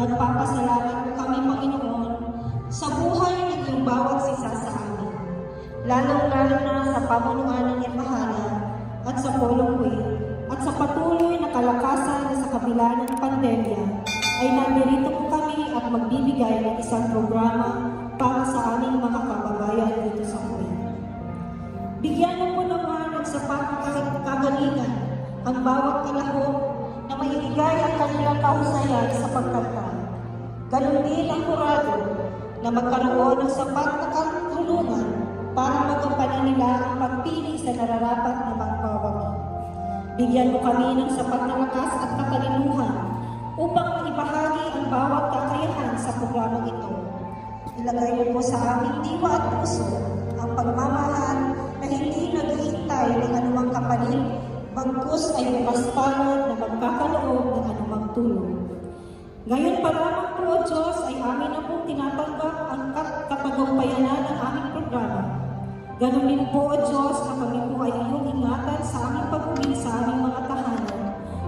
Nagpapasalamat po kami, Panginoon, sa buhay ng bawat isa sa amin. Lalong-lalo na sa pamunuan ng Mahala at sa Polo Queen at sa patuloy na kalakasan sa kabila ng pandemya ay nandirito po kami at magbibigay ng isang programa para sa aming mga kababayan dito sa Kuwait. Bigyan mo po naman ng sapat na kag- kagalingan ang bawat kalahok na maibigay ang kanilang kahusayan sa pagkanta. Ganon din ang kurado na magkaroon ng sapat na katulungan para magampanan nila ang pagpili sa nararapat na magpapawagi. Bigyan mo kami ng sapat na lakas at katalinuhan upang maibahagi ang bawat kakayahan sa programang ito. Ilagay mo po sa aming diwa at puso ang pagmamahal na hindi naghihintay ng anumang kapalit, bagkus ay bukas palad na magkakaloob ng anumang tulong. Ngayon pa lamang po, O Diyos, ay amin na pong tinatanggap ang katagumpayanan ng aming programa. Ganon din po, O Diyos, na kami po ay iyong ingatan sa aming pag-uwi sa aming mga tahanan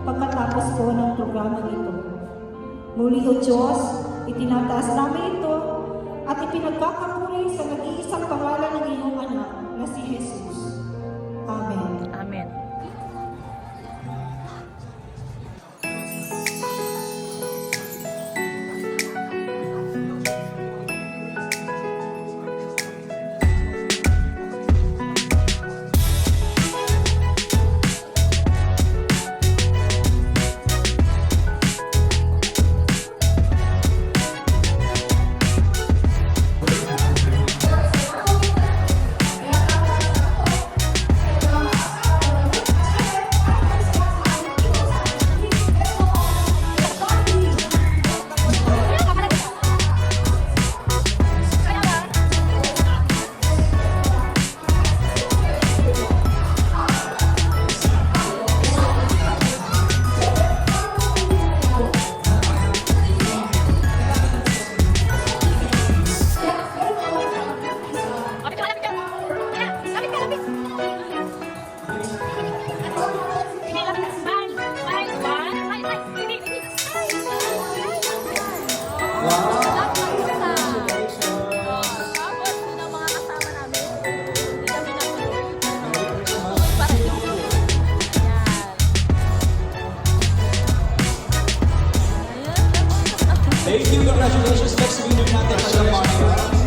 pagkatapos po ng programa ito. Muli, O Diyos, itinataas namin ito at ipinagkakapuri sa nag-iisang pangalan ng iyong anak na si Jesus. Thank you. Congratulations. Next week natin. Congratulations.